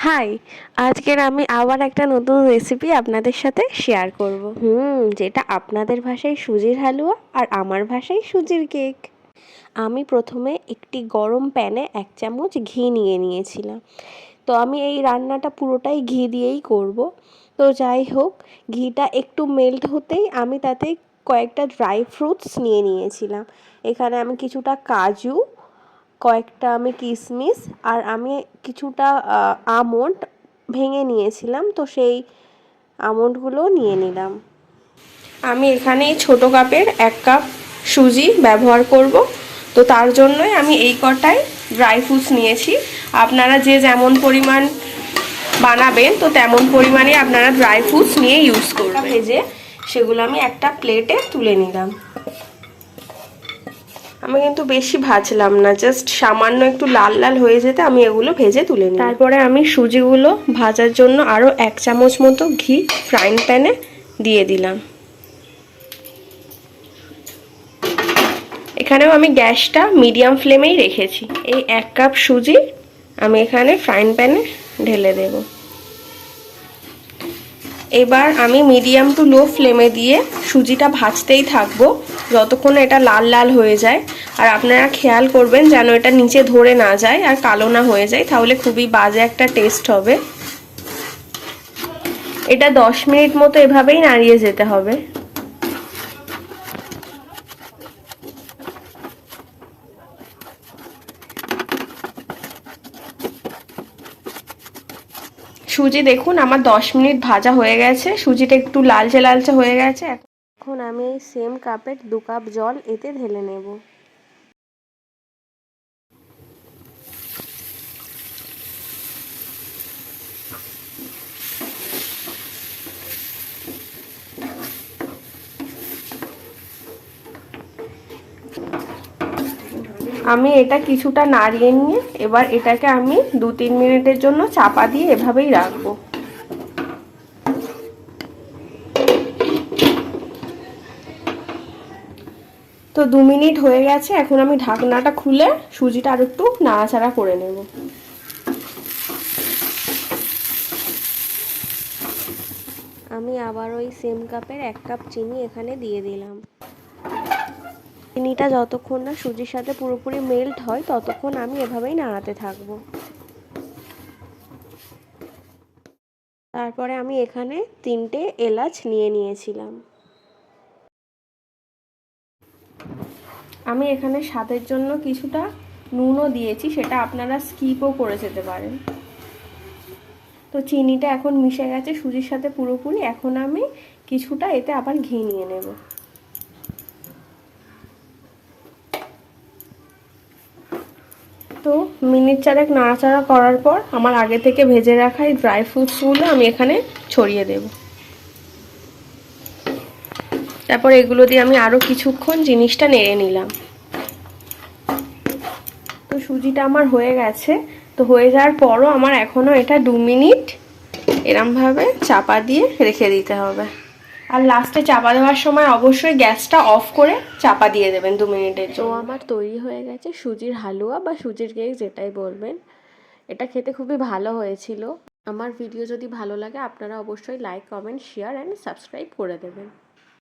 High আজকের আমি আবার একটা নতুন রেসিপি আপনাদের সাথে শেয়ার করব। হুম, যেটা আপনাদের ভাষায় সুজির হালুয়া আর আমার ভাষায় সুজির কেক আমি প্রথমে একটি গরম প্যানে এক চামচ ঘি নিয়ে নিয়েছিলাম। তো আমি এই রান্নাটা পুরোটাই ঘি দিয়েই করব। তো যাই হোক, ঘিটা একটু মেল্ট হতেই আমি তাতে কয়েকটা ড্রাই ফ্রুটস নিয়ে নিয়েছিলাম। এখানে আমি কিছুটা কাজু কয়েকটা আমি কিশমিশ আর আমি কিছুটা আমন্ড ভেঙে নিয়েছিলাম, তো সেই আমন্ডগুলোও নিয়ে নিলাম। আমি এখানে ছোট কাপের এক কাপ সুজি ব্যবহার করব। তো তার জন্যই আমি এই কটাই ড্রাই ফ্রুটস নিয়েছি। আপনারা যে যেমন পরিমাণ বানাবেন, তো তেমন পরিমাণে আপনারা ড্রাই ফ্রুটস নিয়ে ইউজ করবেন। ভেজে সেগুলো আমি একটা প্লেটে তুলে নিলাম। আমি কিন্তু বেশি ভাজলাম না জাস্ট সামান্য একটু লাল লাল হয়ে যেতে আমি এগুলো ভেজে তুলে নিই তারপরে আমি সুজিগুলো ভাজার জন্য আরও এক চামচ মতো ঘি ফ্রাইং প্যানে দিয়ে দিলাম। এখানেও আমি গ্যাসটা মিডিয়াম ফ্লেমেই রেখেছি। এই এক কাপ সুজি আমি এখানে ফ্রাইং প্যানে ঢেলে দেবো। এবার আমি মিডিয়াম টু লো ফ্লেমে দিয়ে সুজিটা ভাজতেই থাকব, যতক্ষণ এটা লাল লাল হয়ে যায়। আর আপনারা খেয়াল করবেন যেন এটা নিচে ধরে না যায় আর কালো না হয়ে যায়, তাহলে খুবই বাজে একটা টেস্ট হবে। এটা দশ মিনিট মতো এভাবেই নাড়িয়ে যেতে হবে। সুজি দেখুন, আমার দশ মিনিট ভাজা হয়ে গেছে। সুজিটা একটু লালচে লালচে হয়ে গেছে। এখন আমি সেম কাপের দু কাপ জল এতে ঢেলে নেব। আমি এটা কিছুটা নাড়িয়ে নিয়ে এবার এটাকে আমি দু তিন মিনিটের জন্য চাপা দিয়ে এভাবেই রাখব। তো দু মিনিট হয়ে গেছে, এখন আমি ঢাকনাটা খুলে সুজিটা আর একটু নাড়াচাড়া করে নেব। আমি আবার ওই সেম কাপের এক কাপ চিনি এখানে দিয়ে দিলাম। চিনিটা যতক্ষণ না সুজির সাথে পুরোপুরি মেল্ট হয়, ততক্ষণ আমি এভাবেই নাড়াতে থাকব। তারপরে আমি এখানে তিনটে এলাচ নিয়ে নিয়েছিলাম। আমি এখানে স্বাদের জন্য কিছুটা নুনও দিয়েছি, সেটা আপনারা স্কিপও করে যেতে পারেন। তো চিনিটা এখন মিশে গেছে সুজির সাথে পুরোপুরি, এখন আমি কিছুটা এতে আবার ঘি নিয়ে নেব। তো মিনিট চারেক নাড়াচাড়া করার পর আমার আগে থেকে ভেজে রাখা এই ড্রাই ফ্রুটসগুলো আমি এখানে ছড়িয়ে দেব। তারপর এগুলো দিয়ে আমি আরও কিছুক্ষণ জিনিসটা নেড়ে নিলাম। তো সুজিটা আমার হয়ে গেছে। তো হয়ে যাওয়ার পরও আমার এখনও এটা দু মিনিট এরমভাবে চাপা দিয়ে রেখে দিতে হবে। আর লাস্টে চাপা দেওয়ার সময় অবশ্যই গ্যাসটা অফ করে চাপা দিয়ে দেবেন দু মিনিটের জন্য। আমার তৈরি হয়ে গেছে সুজির হালুয়া বা সুজির কেক যেটাই বলবেন। এটা খেতে খুবই ভালো হয়েছিল। আমার ভিডিও যদি ভালো লাগে আপনারা অবশ্যই like comment share and subscribe করে দেবেন।